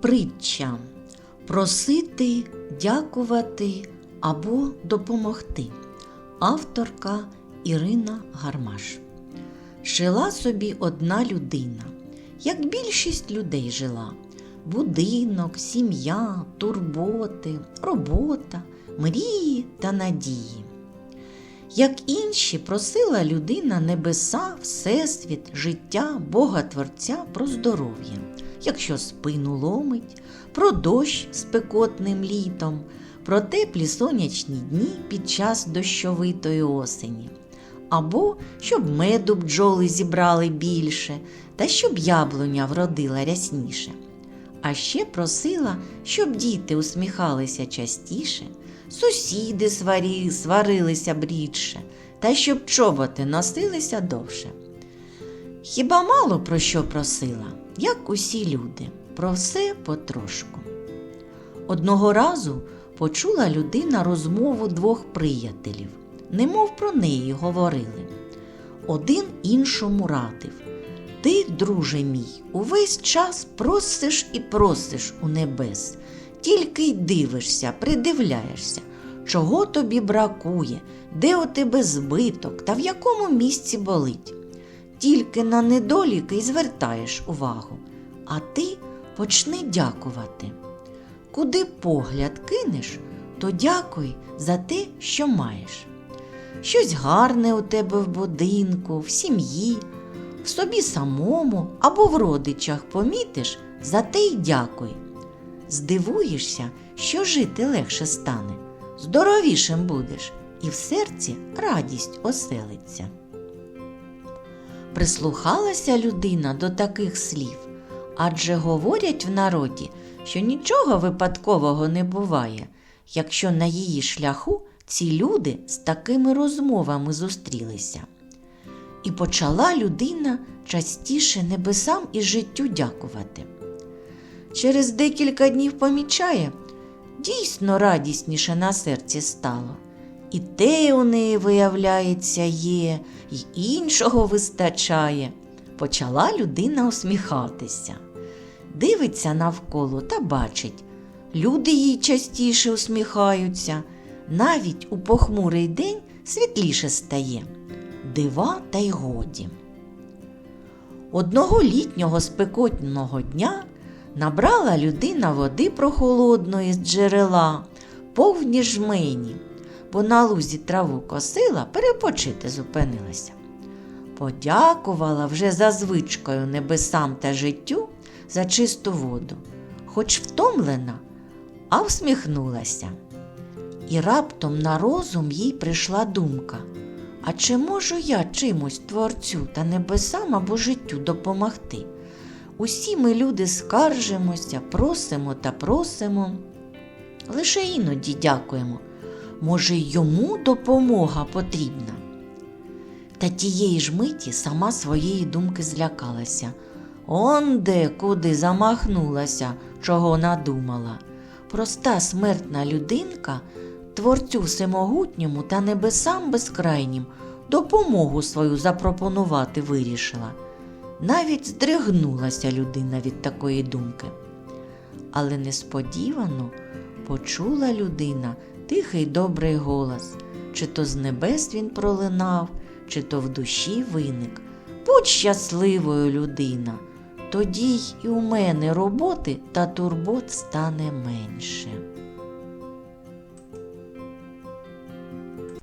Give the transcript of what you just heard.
Притча просити, дякувати або допомогти. Авторка Ірина Гармаш. Жила собі одна людина, як більшість людей жила. Будинок, сім'я, турботи, робота, мрії та надії. Як інші просила людина небеса, Всесвіт, життя, Бога Творця про здоров'я, якщо спину ломить, про дощ спекотним літом, про теплі сонячні дні під час дощовитої осені, або щоб меду бджоли зібрали більше, та щоб яблуня вродила рясніше. А ще просила, щоб діти усміхалися частіше, сусіди сварі, сварилися б рідше, та щоб чоботи носилися довше. Хіба мало про що просила, як усі люди, про все потрошку. Одного разу почула людина розмову двох приятелів, немов про неї говорили. Один іншому радив. Ти, друже мій, увесь час просиш і просиш у небес, тільки й дивишся, придивляєшся, чого тобі бракує, де у тебе збиток та в якому місці болить. Тільки на недоліки й звертаєш увагу, а ти почни дякувати. Куди погляд кинеш, то дякуй за те, що маєш. Щось гарне у тебе в будинку, в сім'ї, в собі самому або в родичах помітиш, за те й дякуй. Здивуєшся, що жити легше стане, здоровішим будеш, і в серці радість оселиться. Прислухалася людина до таких слів, адже говорять в народі, що нічого випадкового не буває, якщо на її шляху ці люди з такими розмовами зустрілися. І почала людина частіше небесам і життю дякувати. Через декілька днів помічає, дійсно радісніше на серці стало. І те у неї, виявляється, є, і іншого вистачає. Почала людина усміхатися. Дивиться навколо та бачить, люди їй частіше усміхаються, навіть у похмурий день світліше стає. Дива та й годі. Одного літнього спекотного дня набрала людина води прохолодної з джерела, повні жмені, бо на лузі траву косила, перепочити зупинилася. Подякувала вже за звичкою небесам та життю за чисту воду, хоч втомлена, а всміхнулася. І раптом на розум їй прийшла думка. А чи можу я чимось творцю та небесам або життю допомогти? Усі ми люди скаржимося, просимо та просимо. Лише іноді дякуємо. Може, йому допомога потрібна. Та тієї ж миті сама своєї думки злякалася. Он де куди замахнулася, чого надумала. Проста смертна людинка Творцю всемогутньому та небесам безкрайнім допомогу свою запропонувати вирішила. Навіть здригнулася людина від такої думки. Але несподівано почула людина тихий добрий голос, чи то з небес він пролинав, чи то в душі виник. Будь щасливою людина, тоді й у мене роботи та турбот стане менше.